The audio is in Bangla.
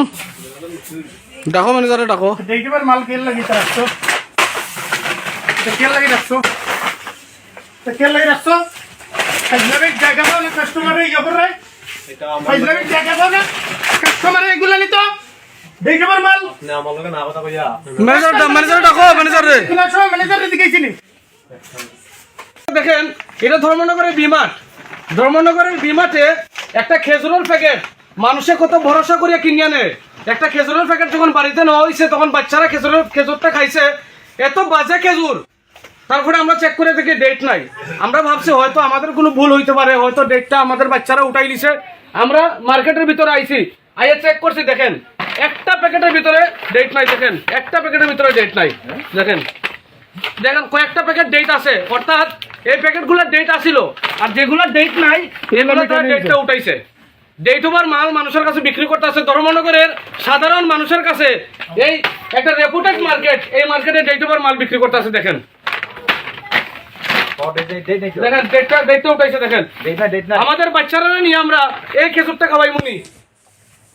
হুম ডাকো ম্যানেজারে ডাকো। দেখবার মাল কেল লাগি রাখছো এটা কেল লাগি রাখছো কেল লাগি রাখছো ফাইজলামিক জায়গা পাও না কাস্টমারে ইয়ে করে ফাইজলামিক জায়গা পাও না কাস্টমারে এগুলা নিত? দেখবার মাল? আপনি আমার লগে না কথা কইয়া ম্যানেজার ম্যানেজারে ডাকো ম্যানেজারে সব ম্যানেজারে দিকেছিনি দেখেন এটা ধর্মনগরের বিমাট ধর্মনগরের বিমাটে একটা খেজুরের প্যাকেট মানুষে কত ভরসা করিয়া কিনিয়া নেয় একটা খেজুরের প্যাকেট যখন বাড়িতে নেওয়া হয়েছে তখন বাচ্চারা খেজুরের খেজুরটা খাইছে। এত বাজে খেজুর। তারপরে আমরা চেক করে দেখি ডেট নাই। আমরা ভাবছি হয়তো আমাদের কোনো ভুল হইতে পারে হয়তো ডেটটা আমাদের বাচ্চারা উঠাই দিছে আমরা মার্কেটের ভিতরে আইছি আইয়া চেক করছি দেখেন একটা প্যাকেটের ভিতরে ডেট নাই দেখেন একটা প্যাকেটের ভিতরে ডেট নাই দেখেন। দেখেন কয়েকটা প্যাকেট ডেট আছে অর্থাৎ এই প্যাকেটগুলোর ডেট আসিল। আর যেগুলোর ডেট নাই এগুলো ডেটটা উঠাইছে। ওভার মাল মানুষের কাছে বিক্রি করতে আছে ধর্মনগরের সাধারণ মানুষের কাছে এই একটা রেপুটেড মার্কেট এই মার্কেটে ডেইটুবার মাল বিক্রি করতে আছে দেখেন। দেখেন ডেটটা ডেটটা উঠাইছে দেখেন। আমাদের বাচ্চারা নিয়ে আমরা এই খেজুরটা খাওয়াই মুনি।